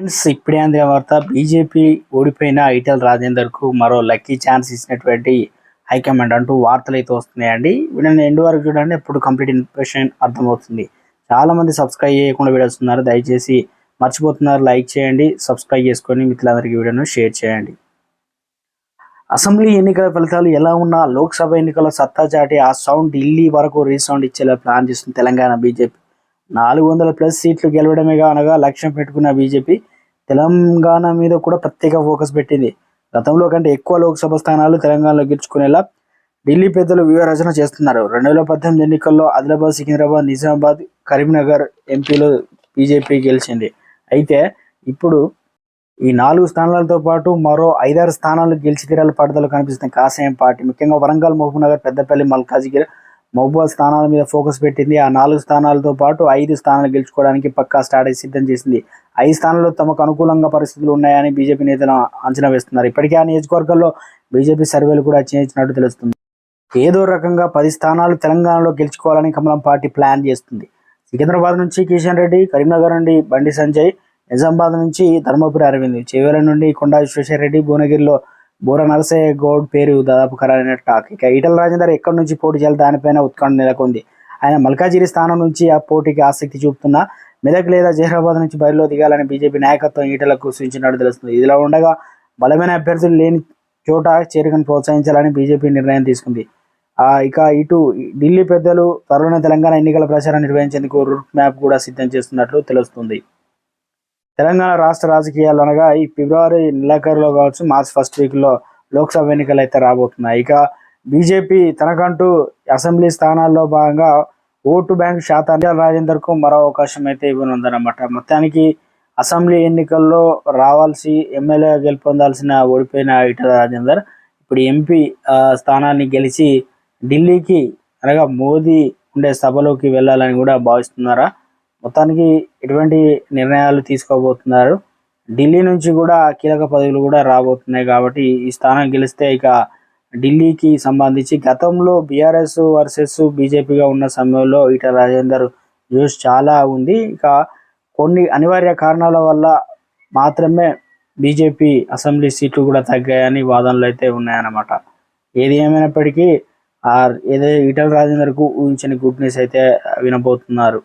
Friends ఇప్పుడే అందిన వార్త బీజేపీ ఓడిపోయిన ఐటల్ రాజేందర్కు మరో లక్కీ ఛాన్స్ ఇచ్చినటువంటి హైకమాండ్ అంటూ వార్తలు అయితే వస్తున్నాయండి. వీడిని ఎండ్ వరకు చూడండి అప్పుడు కంప్లీట్ ఇన్ఫర్మేషన్ అర్థమవుతుంది. చాలా మంది సబ్స్క్రైబ్ చేయకుండా వీడియోస్ ఉన్నారు దయచేసి మర్చిపోతున్నారు. లైక్ చేయండి సబ్స్క్రైబ్ చేసుకొని మిత్రులందరికీ వీడియోను షేర్ చేయండి. అసెంబ్లీ ఎన్నికల ఫలితాలు ఎలా ఉన్నా లోక్సభ ఎన్నికల సత్తా చాటి ఆ సౌండ్ ఢిల్లీ వరకు రీసౌండ్ ఇచ్చేలా ప్లాన్ చేస్తుంది తెలంగాణ బీజేపీ. నాలుగు వందల ప్లస్ సీట్లు గెలవడమేగా అనగా లక్ష్యం పెట్టుకున్న బీజేపీ తెలంగాణ మీద కూడా ప్రత్యేక ఫోకస్ పెట్టింది. గతంలో కంటే ఎక్కువ లోక్సభ స్థానాలు తెలంగాణలో గెలుచుకునేలా ఢిల్లీ పెద్దలు వ్యూహ రచన చేస్తున్నారు. రెండు వేల పద్దెనిమిది ఎన్నికల్లో ఆదిలాబాద్ సికింద్రాబాద్ నిజామాబాద్ కరీంనగర్ ఎంపీలో బీజేపీ గెలిచింది. అయితే ఇప్పుడు ఈ నాలుగు స్థానాలతో పాటు మరో ఐదారు స్థానాలు గెలిచి తీరాల పట్టుదల కనిపిస్తుంది కాషాయం పార్టీ ముఖ్యంగా వరంగల్ మహబూబ్ నగర్ పెద్దపల్లి మల్కాజిగిరి మహబూబాద్ స్థానాల మీద ఫోకస్ పెట్టింది. ఆ నాలుగు స్థానాలతో పాటు ఐదు స్థానాలు గెలుచుకోవడానికి పక్కా స్ట్రాటజీ సిద్ధం చేసింది. ఐదు స్థానాల్లో తమకు అనుకూలంగా పరిస్థితులు ఉన్నాయని బీజేపీ నేతలు అంచనా వేస్తున్నారు. ఇప్పటికే ఆ నియోజకవర్గాల్లో బీజేపీ సర్వేలు కూడా చేయించినట్టు తెలుస్తుంది. ఏదో రకంగా పది స్థానాలు తెలంగాణలో గెలుచుకోవాలని కమలం పార్టీ ప్లాన్ చేస్తుంది. సికింద్రాబాద్ నుంచి కిషన్ రెడ్డి కరీంనగర్ నుండి బండి సంజయ్ నిజామాబాద్ నుంచి ధర్మపురి అరవింద్ చేవేల నుండి కొండా విశ్వేశ్వరరెడ్డి భువనగిరిలో బోర నరసయ్య గౌడ్ పేరు దాదాపు ఖరారైన టాక్. ఇక ఈటల రాజేందర్ ఎక్కడి నుంచి పోటీ చేయాలి? దానిపైన ఉత్కంఠ నెలకొంది. ఆయన మల్కాజిరి స్థానం నుంచి ఆ పోటీకి ఆసక్తి చూపుతున్నా మెదక్ లేదా జహీరాబాద్ నుంచి బరిలో దిగాలని బీజేపీ నాయకత్వం ఈటలకు సూచించినట్టు తెలుస్తుంది. ఇదిలా ఉండగా బలమైన అభ్యర్థులు లేని చోట చేరికను ప్రోత్సహించాలని బీజేపీ నిర్ణయం తీసుకుంది. ఇక ఇటు ఢిల్లీ పెద్దలు త్వరలోనే తెలంగాణ ఎన్నికల ప్రచారం నిర్వహించేందుకు రూట్ మ్యాప్ కూడా సిద్ధం చేస్తున్నట్లు తెలుస్తుంది. తెలంగాణ రాష్ట్ర రాజకీయాలు అనగా ఈ ఫిబ్రవరి నెలాఖరులో కావచ్చు మార్చ్ ఫస్ట్ వీక్లో లోక్సభ ఎన్నికలు అయితే రాబోతున్నాయి. ఇక బీజేపీ తనకంటూ అసెంబ్లీ స్థానాల్లో భాగంగా ఓటు బ్యాంక్ శాతాన్ని రాజేందర్కు మరో అవకాశం అయితే ఇవ్వనుందన్నమాట. మొత్తానికి అసెంబ్లీ ఎన్నికల్లో రావాల్సి ఎమ్మెల్యే గెలుపొందాల్సిన ఓడిపోయిన ఇటల రాజేందర్ ఇప్పుడు ఎంపీ స్థానాన్ని గెలిచి ఢిల్లీకి అనగా మోదీ ఉండే సభలోకి వెళ్ళాలని కూడా భావిస్తున్నారా? మొత్తానికి ఎటువంటి నిర్ణయాలు తీసుకోబోతున్నారు? ఢిల్లీ నుంచి కూడా కీలక పదవులు కూడా రాబోతున్నాయి కాబట్టి ఈ స్థానం గెలిస్తే ఇక ఢిల్లీకి సంబంధించి గతంలో బీఆర్ఎస్ వర్సెస్ బీజేపీగా ఉన్న సమయంలో ఈటల రాజేందర్ న్యూస్ చాలా ఉంది. ఇక కొన్ని అనివార్య కారణాల వల్ల మాత్రమే బీజేపీ అసెంబ్లీ సీట్లు కూడా తగ్గాయని వాదనలు అయితే ఉన్నాయన్నమాట. ఏది ఏమైనప్పటికీ ఆ ఏదో ఈటల రాజేందర్కు ఊహించని గుడ్ న్యూస్ అయితే వినబోతున్నారు.